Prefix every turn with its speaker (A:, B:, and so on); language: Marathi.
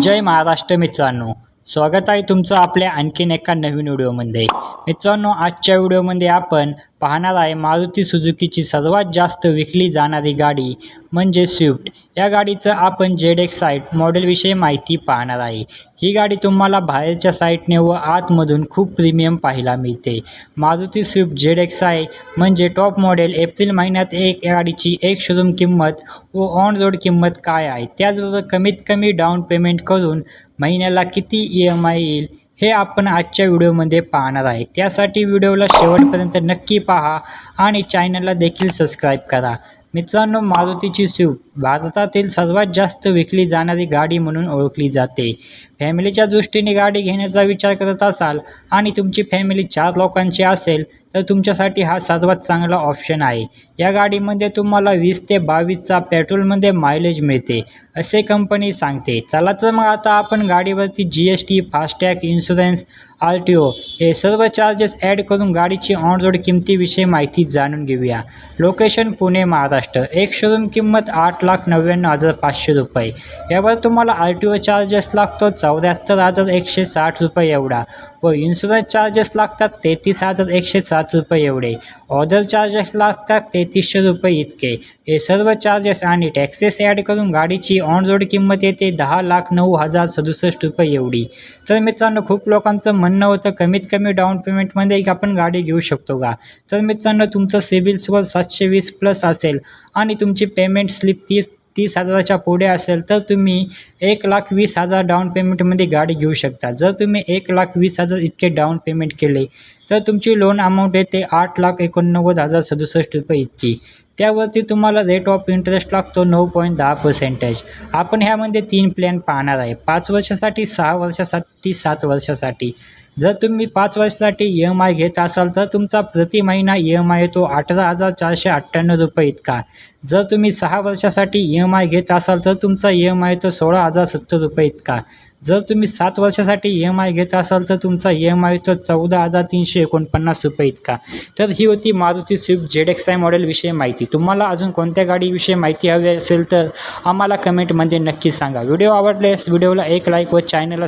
A: जय महाराष्ट्र मित्रांनो. स्वागत आहे तुमचं आपल्या आणखीन एका नवीन व्हिडिओमध्ये. मित्रांनो आजच्या व्हिडिओमध्ये आपण पाहणार आहे मारुती सुजुकीची सर्वात जास्त विकली जाणारी गाडी म्हणजे स्विफ्ट. या गाडीचं आपण जेड एक्स साईट मॉडेलविषयी माहिती पाहणार आहे. ही गाडी तुम्हाला बाहेरच्या साईटने व आतमधून खूप प्रीमियम पाहायला मिळते. Maruti Swift Z X I म्हणजे टॉप मॉडेल एप्रिल महिन्यात एक गाडीची एक शोरूम किंमत व ऑन रोड किंमत काय आहे? त्याचबरोबर कमीत कमी डाऊन पेमेंट करून महिन्याला किती ई एम आय येईल? हे आपण आजच्या व्हिडिओमध्ये पाहणार आहे. त्यासाठी व्हिडिओला शेवटपर्यंत नक्की पहा आणि चॅनलला देखील सबस्क्राईब करा. मित्रांनो मारुतीची स्विफ्ट भारतातील सर्वात जास्त विकली जाणारी गाडी म्हणून ओळखली जाते. फॅमिलीच्या दृष्टीने गाडी घेण्याचा विचार करत असाल आणि तुमची फॅमिली चार लोकांची असेल तर तुमच्यासाठी हा सर्वात चांगला ऑप्शन आहे. या गाडीमध्ये तुम्हाला वीस ते बावीसचा पेट्रोलमध्ये मायलेज मिळते असे कंपनी सांगते. चला तर मग आता आपण गाडीवरती G S T FASTag insurance R T O हे सर्व चार्जेस ॲड करून गाडीची ऑन रोड किमतीविषयी माहिती जाणून घेऊया. लोकेशन पुणे महाराष्ट्र. एक शोरूम किंमत आठ लाख नव्याण्णव हजार पाचशे रुपये. यावर तुम्हाला आर टी ओ चार्जेस लागतो. चौऱ्याहत्तर हजार एकशे साठ रुपये एवढा. व इन्शुरन्स चार्जेस लागतात तेहतीस हजार एकशे सात रुपये एवढे. ऑर्डर चार्जेस लागतात तेहतीसशे रुपये इतके. हे सर्व चार्जेस आणि टॅक्सेस ॲड करून गाडीची ऑन रोड किंमत येते दहा लाख नऊ हजार सदुसष्ट रुपये एवढी. तर मित्रांनो खूप लोकांचं म्हणणं होतं कमीत कमी डाऊन पेमेंटमध्ये आपण गाडी घेऊ शकतो का? तर मित्रांनो तुमचं सिबिल स्कोअर सातशे वीस प्लस असेल आणि तुमची पेमेंट स्लिप तीस तीस हजाराच्या पुढे असेल तर तुम्ही एक लाख वीस हजार डाऊन पेमेंटमध्ये गाडी घेऊ शकता. जर तुम्ही एक लाख वीस हजार इतके डाऊन पेमेंट केले तर तुमची लोन अमाऊंट येते आठ लाख एकोणनव्वद हजार सदुसष्ट रुपये इतकी. त्यावरती तुम्हाला रेट ऑफ इंटरेस्ट लागतो नऊ पॉईंट दहा पर्सेंटेज आपण ह्यामध्ये तीन प्लॅन पाहणार आहे. पाच वर्षासाठी सहा वर्षासाठी सात वर्षासाठी. जर तुम्ही पाच वर्षासाठी ई एम आय घेत असाल तर तुमचा प्रति महिना ई एम आय येतो अठरा हजार चारशे अठ्ठ्याण्णव रुपये इतका. जर तुम्ही सहा वर्षासाठी ई एम आय घेत असाल तर तुमचा ई एम आय येतो सोळा हजार सत्तर रुपये इतका. जर तुम्ही सात वर्षासाठी ई एम आय घेत असाल तर तुमचा ई एम आय येतो चौदा हजार तीनशे एकोणपन्नास रुपये इतका. तर ही होती Maruti Swift Z X I मॉडेलविषयी माहिती. तुम्हाला अजून कोणत्या गाडीविषयी माहिती हवी असेल तर आम्हाला कमेंटमध्ये नक्की सांगा. व्हिडिओ आवडल्यास व्हिडिओला एक लाईक व चॅनलला